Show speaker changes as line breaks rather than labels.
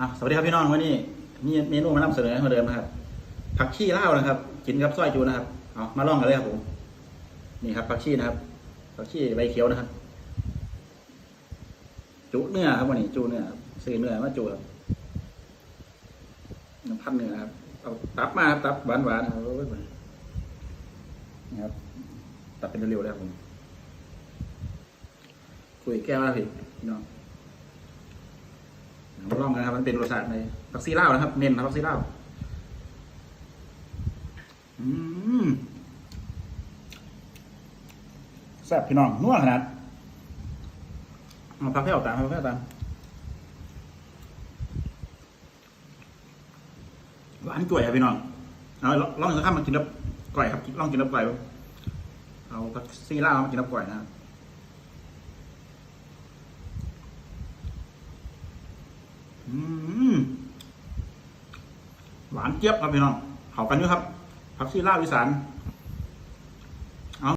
อะสวัสดีครับพี่น้องวันนี้มีเมนูมานำเสนอเหมือนเดิมนะครับ ผักชีเลานะครับ กินกับซอยจูนะครับเอามาลองกันเลยครับผมนี่ครับผักชีนะครับผักชีใบเขียวนะครับ จุเนื้อครับวันนี้จุเนื้อครับซื้อเนื้อมาจุครับน้ำพันเนื้อครับเอาตับมาครับตับหวานหวานๆนะครับนี่ครับตับเป็นเร็วๆเลยครับผมคุยแก้วแล้วพี่น้อง มาลองกันนะครับ มันเป็นรสชาติในผักซีเล่านะครับ เน้นนะผักซีเล่าอืมแซ่บพี่น้องนัวขนาดเอาผักแพ้วตามผักแพ้วตามหวานจ่วยครับพี่น้องเอาลองสักคำมากินกับก่อยครับลองกินกับก่อยบ้างเอาผักซีเล่ามากินกับก่อยนะครับ อืม หวานเจี๊ยบครับพี่น้องเขากันอยู่ครับผักชีลาวิสาน